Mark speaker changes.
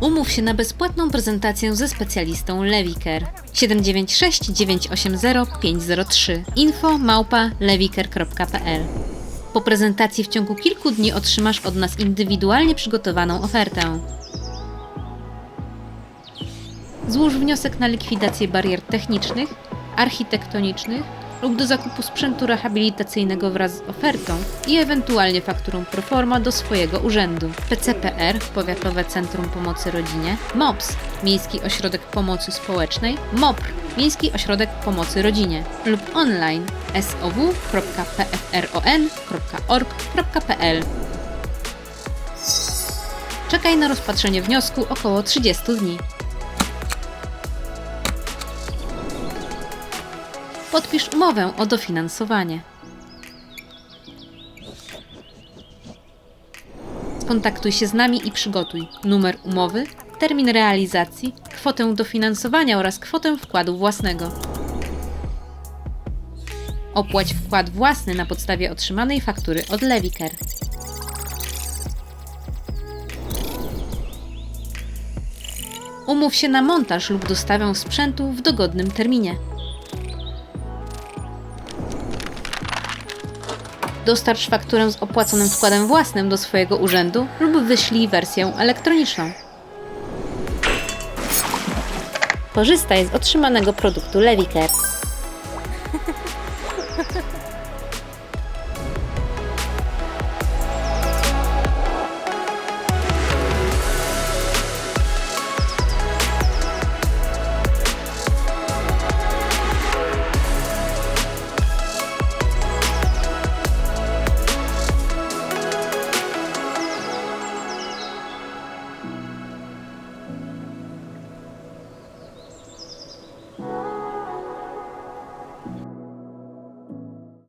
Speaker 1: Umów się na bezpłatną prezentację ze specjalistą Lewicare. 796 980 503 info małpa lewicare.pl Po prezentacji w ciągu kilku dni otrzymasz od nas indywidualnie przygotowaną ofertę. Złóż wniosek na likwidację barier technicznych, architektonicznych lub do zakupu sprzętu rehabilitacyjnego wraz z ofertą i ewentualnie fakturą proforma do swojego urzędu. PCPR, Powiatowe Centrum Pomocy Rodzinie, MOPS, Miejski Ośrodek Pomocy Społecznej, MOPR, Miejski Ośrodek Pomocy Rodzinie lub online sow.pfron.org.pl Czekaj na rozpatrzenie wniosku około 30 dni. Podpisz umowę o dofinansowanie. Skontaktuj się z nami i przygotuj numer umowy, termin realizacji, kwotę dofinansowania oraz kwotę wkładu własnego. Opłać wkład własny na podstawie otrzymanej faktury od Lewicare. Umów się na montaż lub dostawę sprzętu w dogodnym terminie. Dostarcz fakturę z opłaconym wkładem własnym do swojego urzędu lub wyślij wersję elektroniczną. Korzystaj z otrzymanego produktu Lewicare.